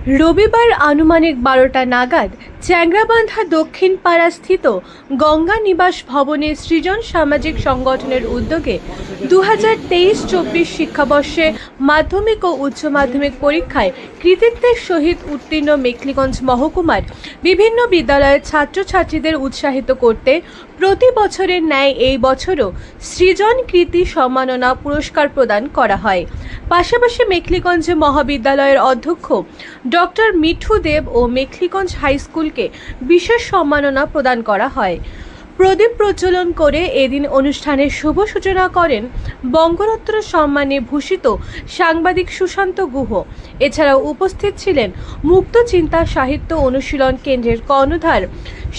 রবিবার আনুমানিক বারোটা নাগাদ চ্যাংরাবান্ধা দক্ষিণ পাড়া স্থিত গঙ্গা নিবাস ভবনে সৃজন সামাজিক সংগঠনের উদ্যোগে দু হাজার তেইশ চব্বিশ শিক্ষাবর্ষে মাধ্যমিক ও উচ্চ মাধ্যমিক পরীক্ষায় কৃতিত্বের সহিত উত্তীর্ণ মেখলিগঞ্জ মহকুমার বিভিন্ন বিদ্যালয়ের ছাত্রছাত্রীদের উৎসাহিত করতে প্রতি বছরের ন্যায় এই বছরও সৃজন কৃতি সম্মাননা পুরস্কার প্রদান করা হয়। পাশাপাশি মেখলিগঞ্জ মহাবিদ্যালয়ের অধ্যক্ষ ডক্টর মিঠু দেব ও মেখলিগঞ্জ হাই স্কুলকে বিশেষ সম্মাননা প্রদান করা হয়। প্রদীপ প্রজ্বলন করে এদিন অনুষ্ঠানের শুভ সূচনা করেন বঙ্গরত্ন সম্মানে ভূষিত সাংবাদিক সুশান্ত গুহ। এছাড়াও উপস্থিত ছিলেন মুক্ত চিন্তা সাহিত্য অনুশীলন কেন্দ্রের কর্ণধার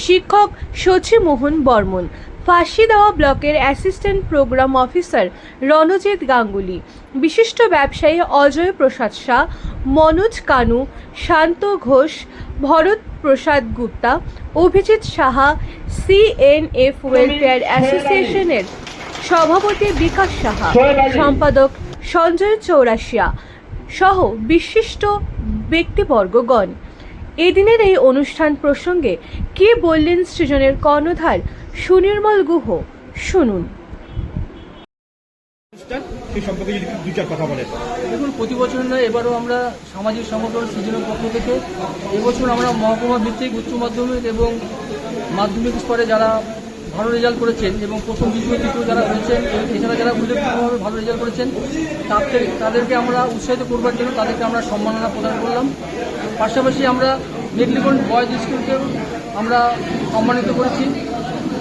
শিক্ষক শচীমোহন বর্মন। ফাঁসি দেওয়া ব্লকের assistant program officer Ranjit Ganguly, বিশিষ্ট ব্যবসায়ী অজয় প্রসাদ শাহ, মনোজ কানু, শান্ত ঘোষ, ভরত প্রসাদ গুপ্তা, অভিজিৎ সাহা সিএনএফ ওয়েলফেয়ার অ্যাসোসিয়েশনের সভাপতি বিকাশ সাহা, সম্পাদক সঞ্জয় চৌরাশিয়া সহ বিশিষ্ট ব্যক্তিবর্গগণ। এদিনের এই অনুষ্ঠান প্রসঙ্গে কে বললেন সৃজনের কর্ণধার সুনির্মল গুহ? শুনুন। সেই সম্পর্কে যদি দু চার কথা বলেন। দেখুন প্রতি বছর নয় এবারও আমরা সামাজিক সংগঠন সৃজনের পক্ষ থেকে এবছর আমরা মহকুমা ভিত্তিক উচ্চ মাধ্যমিক এবং মাধ্যমিক স্তরে যারা ভালো রেজাল্ট করেছেন এবং প্রথম দ্বিতীয়, তৃতীয় যারা হয়েছেন, এছাড়া যারা উল্লেখযোগ্যভাবে ভালো রেজাল্ট করেছেন তাদের তাদেরকে আমরা উৎসাহিত করবার জন্য তাদেরকে আমরা সম্মাননা প্রদান করলাম। পাশাপাশি আমরা মেঘলিগঞ্জ বয়েজ স্কুলকেও আমরা সম্মানিত করেছি।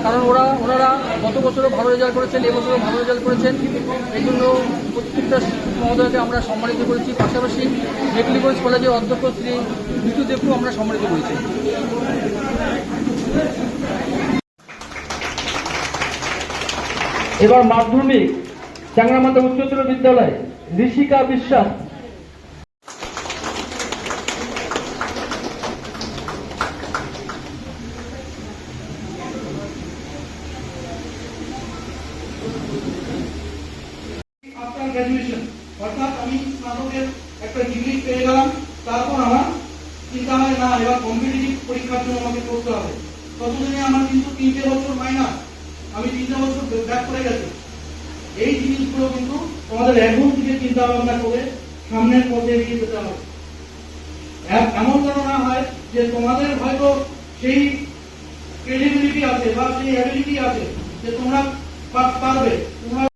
কারণ ওরা, ওনারা গত বছরও ভালো রেজাল্ট করেছেন এবছরও ভালো রেজাল্ট করেছেন। এই জন্য প্রত্যেকটা মহোদয়কে আমরা সম্মানিত করেছি। পাশাপাশি মেঘলিগঞ্জ কলেজের অধ্যক্ষ শ্রী বিটু দেবকেও আমরা সম্মানিত করেছি। এবার মাধ্যমিক, চাংরামাতা উচ্চতর বিদ্যালয়, ঋষিকা বিশ্বাস। আফটার গ্র্যাজুয়েশন অর্থাৎ আমি স্নাতকের একটা ডিগ্রি তারপর আমার চিন্তা না, এবার পরীক্ষার জন্য আমাকে করতে হবে। ততদিনে আমার কিন্তু তিনটে বছর এই জিনিসগুলো কিন্তু তোমাদের এখন থেকে চিন্তা ভাবনা করে সামনের পথে এগিয়ে যেতে হবে। এমন যেন না হয় যে তোমাদের হয়তো সেই ক্রেডিবিলিটি আছে বা সেই অ্যাবিলিটি আছে যে তোমরা পারবে। পারবে